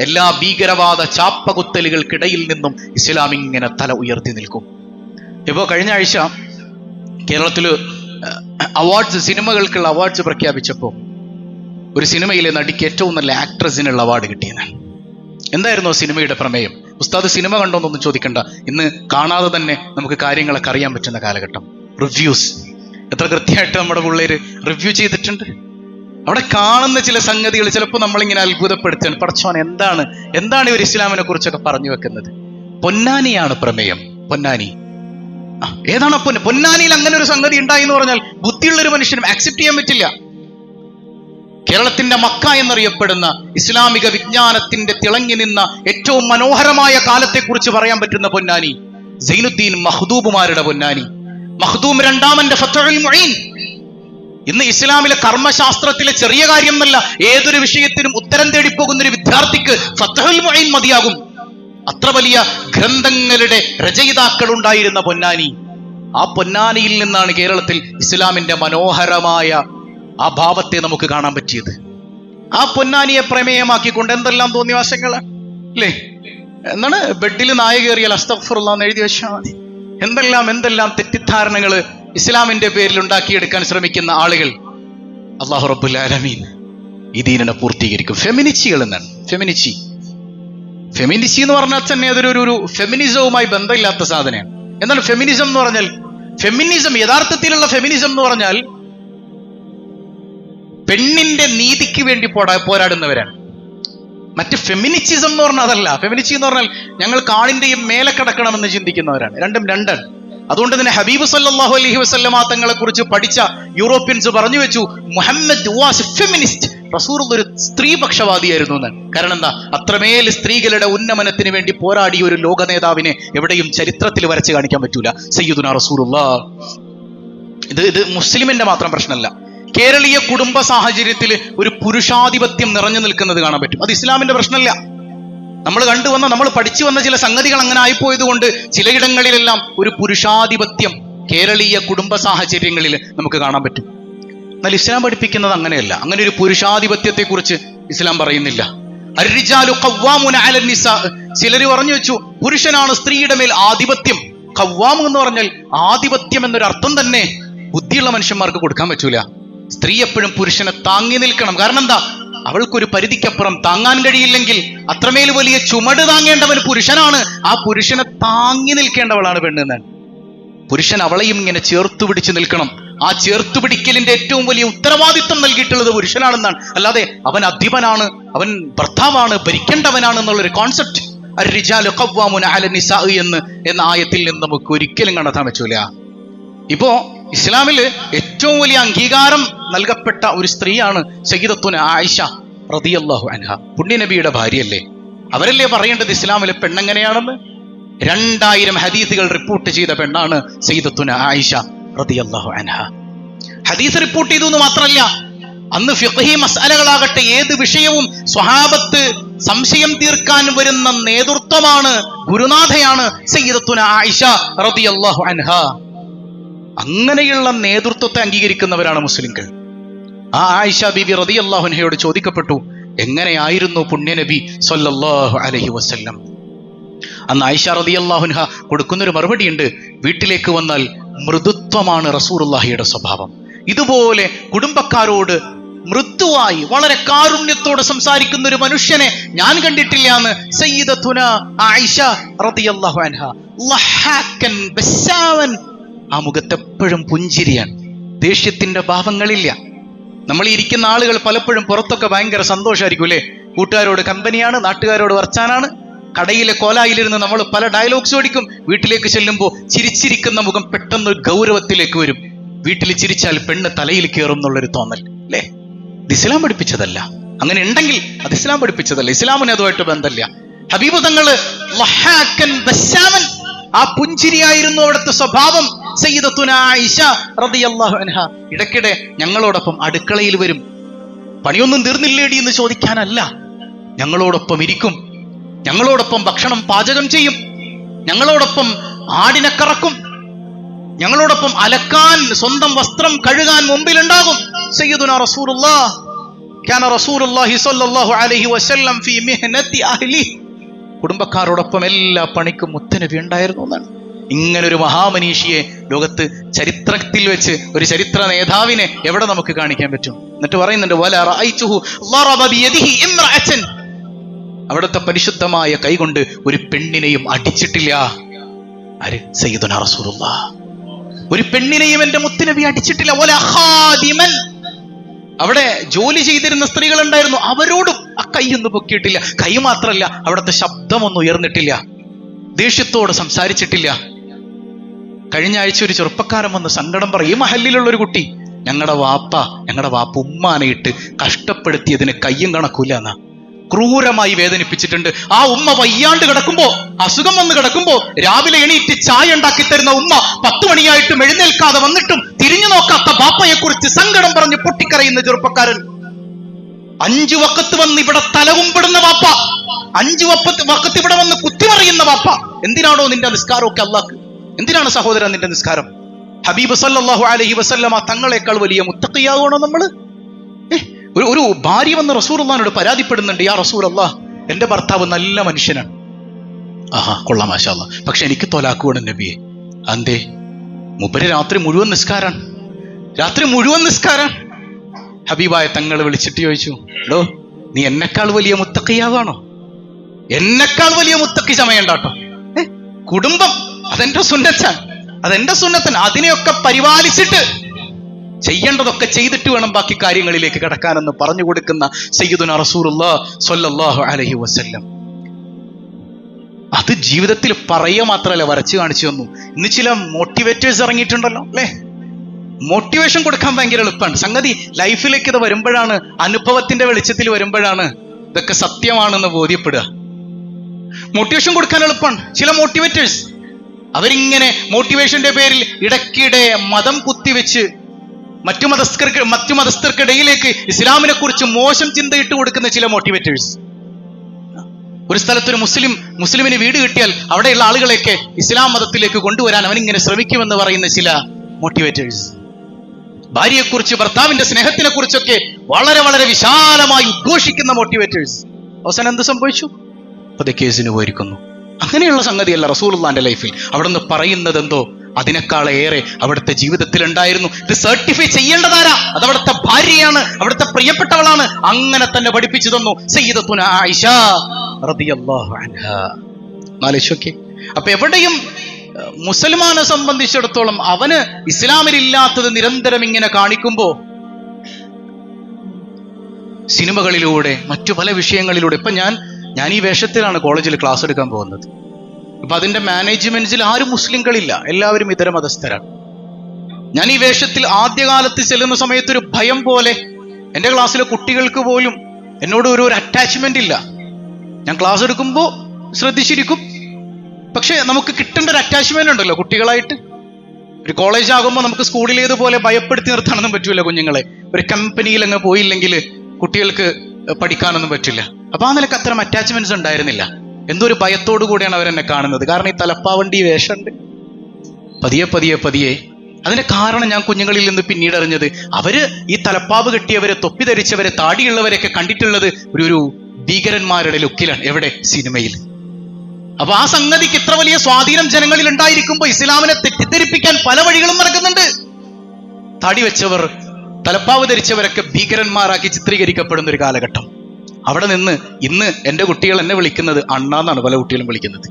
എല്ലാ ഭീകരവാദ ചാപ്പകുത്തലുകൾക്കിടയിൽ നിന്നും ഇസ്ലാം ഇങ്ങനെ തല ഉയർത്തി നിൽക്കും. ഇപ്പോൾ കഴിഞ്ഞ ആഴ്ച കേരളത്തിൽ അവാർഡ്സ് സിനിമകൾക്കുള്ള അവാർഡ്സ് പ്രഖ്യാപിച്ചപ്പോൾ ഒരു സിനിമയിലെ നടിക്ക് ഏറ്റവും നല്ല ആക്ട്രസിനുള്ള അവാർഡ് കിട്ടിയത്. എന്തായിരുന്നു സിനിമയുടെ പ്രമേയം? ഉസ്താദ് സിനിമ കണ്ടോന്നൊന്നും ചോദിക്കണ്ട. ഇന്ന് കാണാതെ തന്നെ നമുക്ക് കാര്യങ്ങളൊക്കെ അറിയാൻ പറ്റുന്ന കാലഘട്ടം. റിവ്യൂസ് എത്ര കൃത്യമായിട്ട് നമ്മുടെ പിള്ളേര് റിവ്യൂ ചെയ്തിട്ടുണ്ട്? അവിടെ കാണുന്ന ചില സംഗതികൾ ചിലപ്പോൾ നമ്മളിങ്ങനെ അത്ഭുതപ്പെടുത്തുകയാണ്. പടച്ചോൻ എന്താണ് എന്താണ് ഇവർ ഇസ്ലാമിനെ കുറിച്ചൊക്കെ പറഞ്ഞു വെക്കുന്നത്? പൊന്നാനിയാണ് പ്രമേയം. പൊന്നാനി. ഏതാണ് പൊന്ന പൊന്നാനിയിൽ അങ്ങനെ ഒരു സംഗതി ഉണ്ടായി എന്ന് പറഞ്ഞാൽ ബുദ്ധിയുള്ള ഒരു മനുഷ്യനും ആക്സെപ്റ്റ് ചെയ്യാൻ പറ്റില്ല. കേരളത്തിന്റെ മക്ക എന്നറിയപ്പെടുന്ന ഇസ്ലാമിക വിജ്ഞാനത്തിന്റെ തിളങ്ങി നിന്ന ഏറ്റവും മനോഹരമായ കാലത്തെക്കുറിച്ച് പറയാൻ പറ്റുന്ന പൊന്നാനി സൈനുദ്ദീൻ മഹ്ദൂബുമാരുടെ പൊന്നാനി. മഹ്ദൂം രണ്ടാമന്റെ ഫത്തുൽ മുഈൻ. ഇന്ന് ഇസ്ലാമിലെ കർമ്മശാസ്ത്രത്തിലെ ചെറിയ കാര്യം എന്നല്ല ഏതൊരു വിഷയത്തിനും ഉത്തരം തേടി പോകുന്ന ഒരു വിദ്യാർത്ഥിക്ക് ഫത്തഹുൽ മുഈൻ മതിയാകും. അത്ര വലിയ ഗ്രന്ഥങ്ങളുടെ രചയിതാക്കൾ ഉണ്ടായിരുന്ന പൊന്നാനി. ആ പൊന്നാനിയിൽ നിന്നാണ് കേരളത്തിൽ ഇസ്ലാമിന്റെ മനോഹരമായ ആ ഭാവത്തെ നമുക്ക് കാണാൻ പറ്റിയത്. ആ പൊന്നാനിയെ പ്രമേയമാക്കിക്കൊണ്ട് എന്തെല്ലാം തോന്നിയ വശങ്ങൾ അല്ലേ? എന്നാണ് ബെഡിൽ നായ കയറിയാൽ അസ്തഫുറുള്ള എഴുതി വെച്ചാൽ മതി. എന്തെല്ലാം എന്തെല്ലാം തെറ്റിദ്ധാരണകൾ ഇസ്ലാമിന്റെ പേരിൽ ഉണ്ടാക്കിയെടുക്കാൻ ശ്രമിക്കുന്ന ആളുകൾ അള്ളാഹു റബ്ബുൽ ഈ ദീനിനെ പൂർത്തീകരിക്കും. ഫെമിനിച്ചികൾ എന്നാണ്. ഫെമിനിച്ചി ഫെമിനിച്ചി എന്ന് പറഞ്ഞാൽ തന്നെ അതൊരു ഒരു ഫെമിനിസവുമായി ബന്ധമില്ലാത്ത സാധനമാണ്. എന്നാൽ ഫെമിനിസം എന്ന് പറഞ്ഞാൽ ഫെമിനിസം യഥാർത്ഥത്തിലുള്ള ഫെമിനിസം എന്ന് പറഞ്ഞാൽ പെണ്ണിന്റെ നീതിക്ക് വേണ്ടി പോടാ പോരാടുന്നവരാണ്. മറ്റ് ഫെമിനിച്ചിസം എന്ന് പറഞ്ഞാൽ അതല്ല. ഫെമിനിച്ചി എന്ന് പറഞ്ഞാൽ ഞങ്ങൾ കാണിന്റെയും മേലെ കിടക്കണമെന്ന് ചിന്തിക്കുന്നവരാണ്. രണ്ടും രണ്ടാണ്. അതുകൊണ്ട് തന്നെ ഹബീബ് സല്ലാഹു അലഹി വസല്ലമ തങ്ങളെ കുറിച്ച് പഠിച്ച യൂറോപ്യൻസ് പറഞ്ഞു വെച്ചു മുഹമ്മദ് വാസ് ഫെമിനിസ്റ്റ് റസൂർ ഒരു സ്ത്രീപക്ഷവാദിയായിരുന്നു എന്ന്. കാരണം എന്താ? അത്രമേൽ സ്ത്രീകളുടെ ഉന്നമനത്തിന് വേണ്ടി പോരാടിയ ഒരു ലോക നേതാവിനെ എവിടെയും ചരിത്രത്തിൽ വരച്ച് കാണിക്കാൻ പറ്റൂല. സയ്യിദുന റസൂറുള്ള ഇത് ഇത് മുസ്ലിമിന്റെ മാത്രം പ്രശ്നമല്ല. കേരളീയ കുടുംബ സാഹചര്യത്തിൽ ഒരു പുരുഷാധിപത്യം നിറഞ്ഞു നിൽക്കുന്നത് കാണാൻ പറ്റും. അത് ഇസ്ലാമിന്റെ പ്രശ്നമല്ല. നമ്മൾ കണ്ടുവന്ന നമ്മൾ പഠിച്ചു വന്ന ചില സംഗതികൾ അങ്ങനെ ആയിപ്പോയത് കൊണ്ട് ചിലയിടങ്ങളിലെല്ലാം ഒരു പുരുഷാധിപത്യം കേരളീയ കുടുംബ സാഹചര്യങ്ങളിൽ നമുക്ക് കാണാൻ പറ്റും. എന്നാൽ ഇസ്ലാം പഠിപ്പിക്കുന്നത് അങ്ങനെയല്ല. അങ്ങനെ ഒരു പുരുഷാധിപത്യത്തെക്കുറിച്ച് ഇസ്ലാം പറയുന്നില്ല. ചിലര് പറഞ്ഞു വെച്ചു പുരുഷനാണ് സ്ത്രീയുടെ മേൽ ആധിപത്യം. കവ്വാമു എന്ന് പറഞ്ഞാൽ ആധിപത്യം എന്നൊരു അർത്ഥം തന്നെ ബുദ്ധിയുള്ള മനുഷ്യന്മാർക്ക് കൊടുക്കാൻ പറ്റൂല. സ്ത്രീ എപ്പോഴും പുരുഷനെ താങ്ങി നിൽക്കണം. കാരണം എന്താ? അവൾക്കൊരു പരിധിക്കപ്പുറം താങ്ങാൻ കഴിയില്ലെങ്കിൽ അത്രമേൽ വലിയ ചുമട് താങ്ങേണ്ടവൻ പുരുഷനാണ്. ആ പുരുഷനെ താങ്ങി നിൽക്കേണ്ടവളാണ് പെണ്ണെന്നാണ് പുരുഷൻ അവളെയും ഇങ്ങനെ ചേർത്തു പിടിച്ച് നിൽക്കണം. ആ ചേർത്തു പിടിക്കലിന്റെ ഏറ്റവും വലിയ ഉത്തരവാദിത്വം നൽകിയിട്ടുള്ളത് പുരുഷനാണെന്നാണ്. അല്ലാതെ അവൻ അധിപനാണ് അവൻ ഭർത്താവാണ് ഭരിക്കേണ്ടവനാണ് എന്നുള്ളൊരു കോൺസെപ്റ്റ് എന്ന് എന്ന ആയത്തിൽ നിന്ന് നമുക്ക് ഒരിക്കലും കണ്ടെത്താൻ പറ്റൂല ഇപ്പോ ഇസ്ലാമിൽ ഏറ്റവും വലിയ അംഗീകാരം നൽകപ്പെട്ട ഒരു സ്ത്രീയാണ് സയ്യിദത്തുന ആയിഷ റതിയല്ലാഹു അൻഹ. പുണ്യനബിയുടെ ഭാര്യയല്ലേ. അവരല്ലേ പറയേണ്ടത് ഇസ്ലാമിലെ പെണ്ണെങ്ങനെയാണെന്ന്? രണ്ടായിരം ഹദീസുകൾ റിപ്പോർട്ട് ചെയ്ത പെണ്ണാണ് സയ്യിദത്തുന ആയിഷ റളിയല്ലാഹു അൻഹ. ഹദീസ് റിപ്പോർട്ട് ചെയ്തു എന്ന് മാത്രമല്ല അന്ന് ഫിഹി മസാലകളാകട്ടെ ഏത് വിഷയവും സ്വഹാബത്ത് സംശയം തീർക്കാൻ വരുന്ന നേതൃത്വമാണ് ഗുരുനാഥയാണ് സയ്യിദത്തുന ആയിഷ റളിയല്ലാഹു അൻഹ. അങ്ങനെയുള്ള നേതൃത്വത്തെ അംഗീകരിക്കുന്നവരാണ് മുസ്ലിംകൾ. ആ ആയിഷ ബിബി റതി അള്ളാഹുനഹയോട് ചോദിക്കപ്പെട്ടു എങ്ങനെയായിരുന്നു പുണ്യനബി സൊല്ലാഹു അലഹി വസ്ല്ലം? അന്ന് ആയിഷ റതി അള്ളാഹുൻഹ കൊടുക്കുന്നൊരു മറുപടിയുണ്ട് വീട്ടിലേക്ക് വന്നാൽ മൃദുത്വമാണ് റസൂറുല്ലാഹിയുടെ സ്വഭാവം. ഇതുപോലെ കുടുംബക്കാരോട് മൃദുവായി വളരെ കാരുണ്യത്തോടെ സംസാരിക്കുന്ന ഒരു മനുഷ്യനെ ഞാൻ കണ്ടിട്ടില്ല എന്ന് സയ്യിദത്തുന ആയിഷ റളിയല്ലാഹു അൻഹ ലഹാക്കൻ ബസ്സാവൻ ആ മുഖത്തെപ്പോഴും പുഞ്ചിരിയാണ്. ദേഷ്യത്തിന്റെ ഭാവങ്ങളില്ല. നമ്മൾ ഇരിക്കുന്ന ആളുകൾ പലപ്പോഴും പുറത്തൊക്കെ ഭയങ്കര സന്തോഷമായിരിക്കും അല്ലേ? കൂട്ടുകാരോട് കമ്പനിയാണ് നാട്ടുകാരോട് വർച്ചാനാണ് കടയിലെ കോലായിലിരുന്ന് നമ്മൾ പല ഡയലോഗ്സ് ഓടിക്കും. വീട്ടിലേക്ക് ചെല്ലുമ്പോൾ ചിരിച്ചിരിക്കുന്ന മുഖം പെട്ടെന്ന് ഗൗരവത്തിലേക്ക് വരും. വീട്ടിൽ ചിരിച്ചാൽ പെണ്ണ് തലയിൽ കയറും എന്നുള്ളൊരു തോന്നൽ അല്ലേ? ഇത് ഇസ്ലാം പഠിപ്പിച്ചതല്ല. അങ്ങനെ ഉണ്ടെങ്കിൽ അത് ഇസ്ലാം പഠിപ്പിച്ചതല്ല. ഇസ്ലാമിന് അതുമായിട്ട് ബന്ധമില്ല. ഹബീബ് തങ്ങൾ ആ പുഞ്ചിരിയായിരുന്നു അവിടുത്തെ സ്വഭാവം. സയ്യിദത്തുന ആയിഷ റളിയല്ലാഹു അൻഹ ഇടയ്ക്കിടെ ഞങ്ങളോടൊപ്പം അടുക്കളയിൽ വരും പണിയൊന്നും തീർന്നില്ലേടി എന്ന് ചോദിക്കാനല്ല ഞങ്ങളോടൊപ്പം ഇരിക്കും ഞങ്ങളോടൊപ്പം ഭക്ഷണം പാചകം ചെയ്യും ഞങ്ങളോടൊപ്പം ആടിനെ കറക്കും ഞങ്ങളോടൊപ്പം അലക്കാൻ സ്വന്തം വസ്ത്രം കഴുകാൻ മുമ്പിലുണ്ടാകും സയ്യിദുന റസൂലുള്ളാ كان رسول الله صلى الله عليه وسلم في مهنة أهله കുടുംബക്കാരോടൊപ്പം എല്ലാ പണിക്കും മുത്തനബി ഉണ്ടായിരുന്നു എന്നാണ് ഇങ്ങനെ ഒരു മഹാമനീഷിയെ ലോകത്ത് ചരിത്രത്തിൽ വെച്ച് ഒരു ചരിത്ര നേതാവിനെ എവിടെ നമുക്ക് കാണിക്കാൻ പറ്റും? എന്നിട്ട് പറയുന്നുണ്ട് "വല റഅയ്തുഹു ളറബ ബിയദിഹി അവിടുത്തെ പരിശുദ്ധമായ കൈകൊണ്ട് ഒരു പെണ്ണിനെയും അടിച്ചിട്ടില്ല. ആര്? സയ്യിദുന റസൂലുള്ള ഒരു പെണ്ണിനെയും എന്റെ മുത്തുനബി അടിച്ചിട്ടില്ല. അവിടെ ജോലി ചെയ്തിരുന്ന സ്ത്രീകൾ ഉണ്ടായിരുന്നു അവരോടും ആ കൈയൊന്നും പൊക്കിയിട്ടില്ല. കൈ മാത്രല്ല അവിടുത്തെ ശബ്ദമൊന്നും ഉയർന്നിട്ടില്ല. ദേഷ്യത്തോട് സംസാരിച്ചിട്ടില്ല. കഴിഞ്ഞ ആഴ്ച ഒരു ചെറുപ്പക്കാരൻ വന്ന് സങ്കടം പറയും ഈ മഹല്ലിലുള്ള ഒരു കുട്ടി ഞങ്ങളുടെ വാപ്പ ഞങ്ങളുടെ വാപ്പ ഉമ്മാനെ ഇട്ട് കഷ്ടപ്പെടുത്തിയതിന് കയ്യും കണക്കൂല എന്നാ ക്രൂരമായി വേദനിപ്പിച്ചിട്ടുണ്ട്. ആ ഉമ്മ വയ്യാണ്ട് കിടക്കുമ്പോ അസുഖം വന്ന് കിടക്കുമ്പോ രാവിലെ എണീറ്റ് ചായ ഉണ്ടാക്കി തരുന്ന ഉമ്മ പത്ത് മണിയായിട്ടും എഴുന്നേൽക്കാതെ വന്നിട്ടും തിരിഞ്ഞു നോക്കാത്ത ബാപ്പയെ കുറിച്ച് സങ്കടം പറഞ്ഞ് പൊട്ടിക്കരയുന്ന ചെറുപ്പക്കാരൻ. അഞ്ചു വക്കത്ത് വന്ന് ഇവിടെ തലവുമ്പിടുന്ന വാപ്പ അഞ്ചു വപ്പത്ത് വക്കത്ത് ഇവിടെ വന്ന് കുത്തിമറിയുന്ന വാപ്പ. എന്തിനാണോ നിന്റെ നിസ്കാരമൊക്കെ അള്ളാക്ക് എന്തിനാണ് സഹോദരൻ നിന്റെ നിസ്കാരം? ഹബീബ് സല്ലാഹു അലഹി വസല്ലമ തങ്ങളെക്കാൾ വലിയ മുത്തക്കയാകണോ നമ്മൾ ഒരു ഒരു ഭാര്യ വന്ന് റസൂർള്ളഹാനോട് പരാതിപ്പെടുന്നുണ്ട് യാ റസൂർ അള്ളാഹ് എന്റെ ഭർത്താവ് നല്ല മനുഷ്യനാണ്. ആഹാ കൊള്ളാം മാഷാ അല്ലാ പക്ഷെ എനിക്ക് തൊലാക്കുവാണ് നബിയെ. അന്തേ മുബര് രാത്രി മുഴുവൻ നിസ്കാരാണ്. രാത്രി മുഴുവൻ നിസ്കാരാണ്. ഹബീബായ തങ്ങൾ വിളിച്ചിട്ട് ചോദിച്ചു എടോ നീ എന്നെക്കാൾ വലിയ മുത്തക്കിയാവാണോ എന്നെക്കാൾ വലിയ മുത്തക്കി ചമയണ്ടാട്ടോ കുടുംബം. അതെന്റെ സുന്നത്താണ് അതെന്റെ സുന്നത്തൻ. അതിനെയൊക്കെ പരിപാലിച്ചിട്ട് ചെയ്യേണ്ടതൊക്കെ ചെയ്തിട്ട് വേണം ബാക്കി കാര്യങ്ങളിലേക്ക് കടക്കാനെന്ന് പറഞ്ഞു കൊടുക്കുന്ന സയ്യിദുന റസൂറുല്ലാ അലൈഹി വസല്ലം. അത് ജീവിതത്തിൽ പറയുക മാത്രമല്ല വരച്ചു കാണിച്ചു തന്നു. ഇന്ന് ചില മോട്ടിവേറ്റേഴ്സ് ഇറങ്ങിയിട്ടുണ്ടല്ലോ അല്ലേ? മോട്ടിവേഷൻ കൊടുക്കാൻ ഭയങ്കര എളുപ്പമാണ്. സംഗതി ലൈഫിലേക്ക് ഇത് വരുമ്പോഴാണ് അനുഭവത്തിന്റെ വെളിച്ചത്തിൽ വരുമ്പോഴാണ് ഇതൊക്കെ സത്യമാണെന്ന് ബോധ്യപ്പെടുക. മോട്ടിവേഷൻ കൊടുക്കാൻ എളുപ്പമാണ്. ചില മോട്ടിവേറ്റേഴ്സ് അവരിങ്ങനെ മോട്ടിവേഷന്റെ പേരിൽ ഇടയ്ക്കിടെ മതം കുത്തിവെച്ച് മറ്റു മതസ്ഥർക്ക് മറ്റു മതസ്ഥർക്കിടയിലേക്ക് ഇസ്ലാമിനെ കുറിച്ച് മോശം ചിന്തയിട്ട് കൊടുക്കുന്ന ചില മോട്ടിവേറ്റേഴ്സ് ഒരു സ്ഥലത്തൊരു മുസ്ലിം മുസ്ലിമിന് വീട് കിട്ടിയാൽ അവിടെയുള്ള ആളുകളെയൊക്കെ ഇസ്ലാം മതത്തിലേക്ക് കൊണ്ടുവരാൻ അവനിങ്ങനെ ശ്രമിക്കുമെന്ന് പറയുന്ന ചില മോട്ടിവേറ്റേഴ്സ് ഭാര്യയെക്കുറിച്ച് ഭർത്താവിന്റെ സ്നേഹത്തിനെ കുറിച്ചൊക്കെ വളരെ വളരെ വിശാലമായി ഉദ്ഘോഷിക്കുന്ന മോട്ടിവേറ്റേഴ്സ് അവസാനം എന്ത് സംഭവിച്ചു? പത് കേസിന് പോയിരിക്കുന്നു. അങ്ങനെയുള്ള സംഗതിയല്ല റസൂലുള്ളാന്റെ ലൈഫിൽ. അവിടുന്ന് പറയുന്നത് എന്തോ അതിനേക്കാളേറെ അവിടുത്തെ ജീവിതത്തിൽ ഉണ്ടായിരുന്നു ഇത് സർട്ടിഫൈ ചെയ്യേണ്ടതാരാ? അത് അവിടുത്തെ ഭാര്യയാണ് അവിടുത്തെ പ്രിയപ്പെട്ടവളാണ്. അങ്ങനെ തന്നെ പഠിപ്പിച്ചു തന്നു സയ്യിദത്തുന റളിയല്ലാഹു അപ്പൊ എവിടെയും മുസൽമാനെ സംബന്ധിച്ചിടത്തോളം അവന് ഇസ്ലാമിലില്ലാത്തത് നിരന്തരം ഇങ്ങനെ കാണിക്കുമ്പോ സിനിമകളിലൂടെ മറ്റു പല വിഷയങ്ങളിലൂടെ ഇപ്പൊ ഞാൻ ഞാൻ ഈ വേഷത്തിലാണ് കോളേജിൽ ക്ലാസ് എടുക്കാൻ പോകുന്നത്. അപ്പൊ അതിന്റെ മാനേജ്മെന്റിൽ ആരും മുസ്ലിങ്ങളില്ല എല്ലാവരും ഇതര മതസ്ഥരാണ്. ഞാൻ ഈ വേഷത്തിൽ ആദ്യകാലത്ത് ചെല്ലുന്ന സമയത്ത് ഒരു ഭയം പോലെ എന്റെ ക്ലാസ്സിലെ കുട്ടികൾക്ക് പോലും എന്നോട് ഒരു ഒരു അറ്റാച്ച്മെന്റ് ഇല്ല. ഞാൻ ക്ലാസ് എടുക്കുമ്പോൾ ശ്രദ്ധിച്ചിരിക്കും. പക്ഷേ നമുക്ക് കിട്ടേണ്ട ഒരു അറ്റാച്ച്മെന്റ് ഉണ്ടല്ലോ കുട്ടികളായിട്ട്. ഒരു കോളേജ് ആകുമ്പോൾ നമുക്ക് സ്കൂളിലേതുപോലെ ഭയപ്പെടുത്തി നിർത്താനൊന്നും പറ്റില്ല കുഞ്ഞുങ്ങളെ. ഒരു കമ്പനിയിൽ അങ്ങ് പോയില്ലെങ്കിൽ കുട്ടികൾക്ക് പഠിക്കാനൊന്നും പറ്റില്ല. അപ്പൊ ആ നിലയ്ക്ക് അത്തരം അറ്റാച്ച്മെന്റ്സ് ഉണ്ടായിരുന്നില്ല. എന്തോ ഒരു ഭയത്തോടു കൂടിയാണ് അവരെന്നെ കാണുന്നത്. കാരണം ഈ തലപ്പാവണ്ടി വേഷമുണ്ട് പതിയെ പതിയെ പതിയെ. അതിന്റെ കാരണം ഞാൻ കുഞ്ഞുങ്ങളിൽ നിന്ന് പിന്നീട് അറിഞ്ഞത് അവർ ഈ തലപ്പാവ് കെട്ടിയവരെ തൊപ്പി ധരിച്ചവരെ താടിയുള്ളവരെയൊക്കെ കണ്ടിട്ടുള്ളത് ഒരു ഒരു ഭീകരന്മാരുടെ ലുക്കിലാണ് എവിടെ? സിനിമയിൽ. അപ്പൊ ആ സംഗതിക്ക് ഇത്ര വലിയ സ്വാധീനം ജനങ്ങളിൽ ഉണ്ടായിരിക്കുമ്പോൾ ഇസ്ലാമിനെ തെറ്റിദ്ധരിപ്പിക്കാൻ പല വഴികളും നടക്കുന്നുണ്ട്. താടി വെച്ചവർ തലപ്പാവ് ധരിച്ചവരൊക്കെ ഭീകരന്മാരാക്കി ചിത്രീകരിക്കപ്പെടുന്ന ഒരു കാലഘട്ടം. അവിടെ നിന്ന് ഇന്ന് എന്റെ കുട്ടികൾ എന്നെ വിളിക്കുന്നത് അണ്ണാന്നാണ് പല കുട്ടികളും വിളിക്കുന്നത്.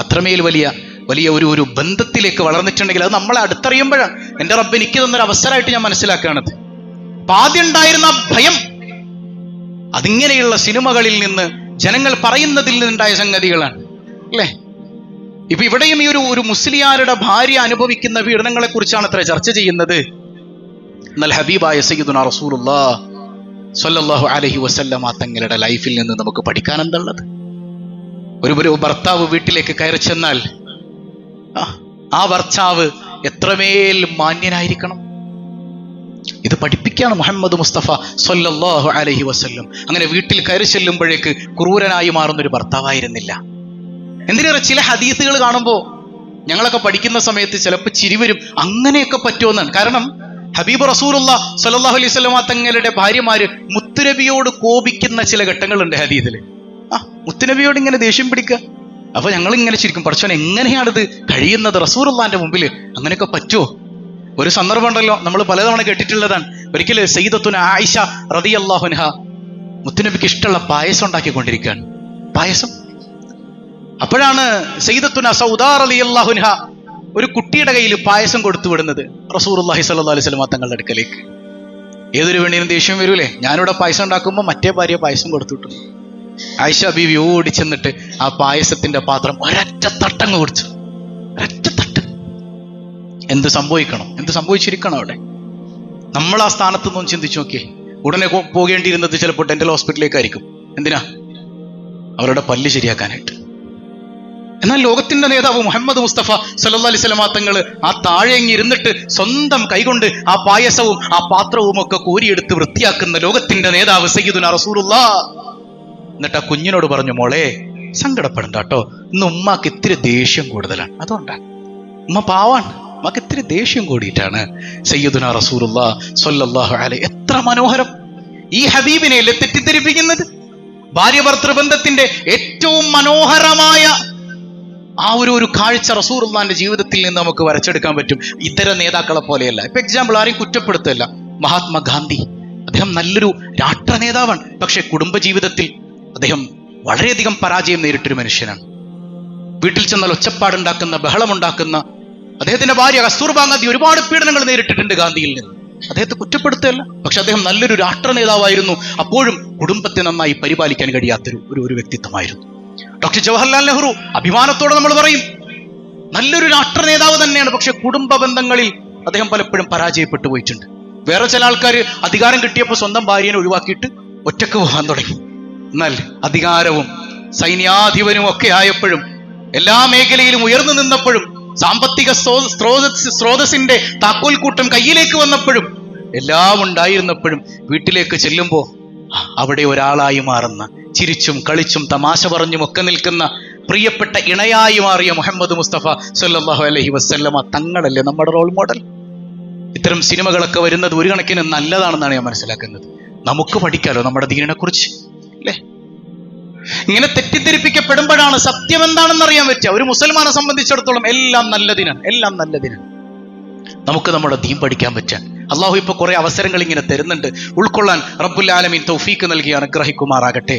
അത്രമേൽ വലിയ വലിയ ഒരു ഒരു ബന്ധത്തിലേക്ക് വളർന്നിട്ടുണ്ടെങ്കിൽ അത് നമ്മളെ അടുത്തറിയുമ്പോഴാണ്. എന്റെ റബ്ബ് എനിക്ക് തന്നൊരു അവസരമായിട്ട് ഞാൻ മനസ്സിലാക്കുകയാണത്. അപ്പൊ ആദ്യം ഉണ്ടായിരുന്ന ഭയം അതിങ്ങനെയുള്ള സിനിമകളിൽ നിന്ന് ജനങ്ങൾ പറയുന്നതിൽ നിന്നുണ്ടായ സംഗതികളാണ്. അല്ലേ? ഇപ്പൊ ഇവിടെയും ഈ ഒരു ഒരു മുസ്ലിയാരുടെ ഭാര്യ അനുഭവിക്കുന്ന പീഡനങ്ങളെ കുറിച്ചാണ് അത്ര ചർച്ച ചെയ്യുന്നത്. എന്നാൽ ഹബീബായ സയ്യിദുന റസൂലുള്ളാ സ്വല്ലല്ലാഹു അലഹി വസല്ലമ തങ്ങളുടെ ലൈഫിൽ നിന്ന് നമുക്ക് പഠിക്കാൻ എന്തുള്ളത്? ഒരു ഒരു ഭർത്താവ് വീട്ടിലേക്ക് കയറി ചെന്നാൽ ആ, ഭർത്താവ് എത്രമേൽ മാന്യനായിരിക്കണം? ഇത് പഠിപ്പിക്കുകയാണ് മുഹമ്മദ് മുസ്തഫ സൊല്ലാഹു അലഹി വസ്ല്ലം. അങ്ങനെ വീട്ടിൽ കയറി ചെല്ലുമ്പോഴേക്ക് ക്രൂരനായി മാറുന്ന ഒരു ഭർത്താവായിരുന്നില്ല. എന്തിനേറെ ചില ഹദീസുകൾ കാണുമ്പോൾ ഞങ്ങളൊക്കെ പഠിക്കുന്ന സമയത്ത് ചിലപ്പോൾ ചിരി വരും. അങ്ങനെയൊക്കെ പറ്റുമെന്നാണ്. കാരണം ഹബീബ് റസൂലുള്ള സല്ലല്ലാഹു അലൈഹി സ്വലമ തങ്ങളുടെ ഭാര്യമാര് മുത്തുനബിയോട് കോപിക്കുന്ന ചില ഘട്ടങ്ങളുണ്ട് ഹദീദിൽ ആ മുത്തുനബിയോട് ഇങ്ങനെ ദേഷ്യം പിടിക്കുക. അപ്പൊ ഞങ്ങൾ ഇങ്ങനെ ചിരിക്കും. പഠിച്ചോൻ എങ്ങനെയാണിത് കഴിയുന്നത്? റസൂറുള്ളാന്റെ മുമ്പിൽ അങ്ങനെയൊക്കെ പറ്റുമോ ഒരു സന്ദർഭം ഉണ്ടല്ലോ നമ്മൾ പലതവണ കേട്ടിട്ടുള്ളതാണ്. ഒരിക്കലും സയ്യിദത്തുന ആയിഷ റതി അള്ളാഹുനഹ മുത്തുനബിക്ക് ഇഷ്ടമുള്ള പായസം ഉണ്ടാക്കിക്കൊണ്ടിരിക്കുകയാണ്. പായസം? അപ്പോഴാണ് സയ്യിദത്തുന അലി റളിയല്ലാഹുൻഹ ഒരു കുട്ടിയുടെ കയ്യിൽ പായസം കൊടുത്തു വിടുന്നത് റസൂർല്ലാഹി സല്ലാ അലൈഹി വസല്ലം തങ്ങളുടെ അടുക്കലേക്ക്. ഏതൊരു പെണ്ണിനും ദേഷ്യം വരൂലേ? ഞാനിവിടെ പായസം ഉണ്ടാക്കുമ്പോൾ മറ്റേ ഭാര്യ പായസം കൊടുത്തുവിട്ടു. ആയിഷ ബീവി ഓടി ചെന്നിട്ട് ആ പായസത്തിന്റെ പാത്രം ഒരറ്റ തട്ടങ്ങ് കുടിച്ചു ഒരൊറ്റ തട്ട്. എന്ത് സംഭവിക്കണം? എന്ത് സംഭവിച്ചിരിക്കണം അവിടെ? നമ്മൾ ആ സ്ഥാനത്ത് നിന്നും ചിന്തിച്ചു നോക്കിയേ. ഉടനെ പോകേണ്ടിയിരുന്നത് ചിലപ്പോൾ ഡെന്റൽ ഹോസ്പിറ്റലിലേക്കായിരിക്കും എന്തിനാ? അവരുടെ പല്ല് ശരിയാക്കാനായിട്ട്. എന്നാൽ ലോകത്തിന്റെ നേതാവ് മുഹമ്മദ് മുസ്തഫ സല്ലാ അലൈഹി വസല്ലമ തങ്ങൾ ആ താഴെങ്ങി ഇരുന്നിട്ട് സ്വന്തം കൈകൊണ്ട് ആ പായസവും ആ പാത്രവും ഒക്കെ കോരിയെടുത്ത് വൃത്തിയാക്കുന്ന ലോകത്തിന്റെ നേതാവ് സയ്യിദുന റസൂലുള്ള. എന്നിട്ട് ആ കുഞ്ഞിനോട് പറഞ്ഞു മോളെ സങ്കടപ്പെടണ്ട കേട്ടോ ഇന്ന് ഉമ്മാക്ക് ഇത്തിരി ദേഷ്യം കൂടുതലാണ്. അതുകൊണ്ടാണ് ഉമ്മ പാവാണ്. ഉമ്മക്ക് ഇത്തിരി ദേഷ്യം കൂടിയിട്ടാണ് സയ്യിദുന റസൂലുള്ള സൊല്ലാഹു അലൈഹി എത്ര മനോഹരം. ഈ ഹബീബിനെ അല്ലേ തെറ്റിദ്ധരിപ്പിക്കുന്നത്? ഭാര്യ ഭർത്തൃബന്ധത്തിന്റെ ഏറ്റവും മനോഹരമായ ആ ഒരു ഒരു കാഴ്ച റസൂർമാന്റെ ജീവിതത്തിൽ നിന്ന് നമുക്ക് വരച്ചെടുക്കാൻ പറ്റും. ഇത്തരം നേതാക്കളെ പോലെയല്ല. ഇപ്പൊ എക്സാമ്പിൾ ആരെയും കുറ്റപ്പെടുത്തല്ല മഹാത്മാഗാന്ധി അദ്ദേഹം നല്ലൊരു രാഷ്ട്ര നേതാവാണ്. പക്ഷെ കുടുംബജീവിതത്തിൽ അദ്ദേഹം വളരെയധികം പരാജയം നേരിട്ടൊരു മനുഷ്യനാണ്. വീട്ടിൽ ചെന്നാൽ ഒച്ചപ്പാടുണ്ടാക്കുന്ന ബഹളമുണ്ടാക്കുന്ന അദ്ദേഹത്തിന്റെ ഭാര്യ കസ്തൂർബാ ഗാന്ധി ഒരുപാട് പീഡനങ്ങൾ നേരിട്ടിട്ടുണ്ട് ഗാന്ധിയിൽ നിന്ന്. അദ്ദേഹത്തെ കുറ്റപ്പെടുത്തുകയല്ല. പക്ഷെ അദ്ദേഹം നല്ലൊരു രാഷ്ട്ര നേതാവായിരുന്നു. അപ്പോഴും കുടുംബത്തെ നന്നായി പരിപാലിക്കാൻ കഴിയാത്തൊരു ഒരു വ്യക്തിത്വമായിരുന്നു. ഡോക്ടർ ജവഹർലാൽ നെഹ്റു അഭിമാനത്തോടെ നമ്മൾ പറയും നല്ലൊരു രാഷ്ട്ര നേതാവ് തന്നെയാണ് പക്ഷെ കുടുംബ ബന്ധങ്ങളിൽ അദ്ദേഹം പലപ്പോഴും പരാജയപ്പെട്ടു പോയിട്ടുണ്ട്. വേറെ ചില ആൾക്കാർ അധികാരം കിട്ടിയപ്പോൾ സ്വന്തം ഭാര്യനെ ഒഴിവാക്കിയിട്ട് ഒറ്റയ്ക്ക് പോകാൻ തുടങ്ങി. എന്നാൽ അധികാരവും സൈന്യാധിപനും ഒക്കെ ആയപ്പോഴും എല്ലാ മേഖലയിലും ഉയർന്നു നിന്നപ്പോഴും സാമ്പത്തിക സ്രോ- സ്രോതസ് സ്രോതസ്സിന്റെ താക്കോൽക്കൂട്ടം കയ്യിലേക്ക് വന്നപ്പോഴും എല്ലാം ഉണ്ടായിരുന്നപ്പോഴും വീട്ടിലേക്ക് ചെല്ലുമ്പോൾ അവിടെ ഒരാളായി മാറുന്ന ചിരിച്ചും കളിച്ചും തമാശ പറഞ്ഞും ഒക്കെ നിൽക്കുന്ന പ്രിയപ്പെട്ട ഇണയായി മാറിയ മുഹമ്മദ് മുസ്തഫ സല്ലാഹു അലഹി വസല്ലമ തങ്ങളല്ലേ നമ്മുടെ റോൾ മോഡൽ ഇത്തരം സിനിമകളൊക്കെ വരുന്നത് ഒരു കണക്കിന് നല്ലതാണെന്നാണ് ഞാൻ മനസ്സിലാക്കുന്നത്. നമുക്ക് പഠിക്കാലോ നമ്മുടെ ദീനിനെ കുറിച്ച് അല്ലേ ഇങ്ങനെ തെറ്റിദ്ധരിപ്പിക്കപ്പെടുമ്പോഴാണ് സത്യം എന്താണെന്ന് അറിയാൻ പറ്റുക. ഒരു മുസൽമാനെ സംബന്ധിച്ചിടത്തോളം എല്ലാം നല്ലതിനാണ് എല്ലാം നല്ലതിനാണ് നമുക്ക് നമ്മുടെ ദീൻ പഠിക്കാൻ പറ്റാൻ അള്ളാഹു ഇപ്പൊ കുറെ അവസരങ്ങൾ ഇങ്ങനെ തരുന്നുണ്ട്. ഉൾക്കൊള്ളാൻ റബ്ബുൽ ആലമീൻ തൗഫീക്ക് നൽകി അനുഗ്രഹിക്കുമാറാകട്ടെ.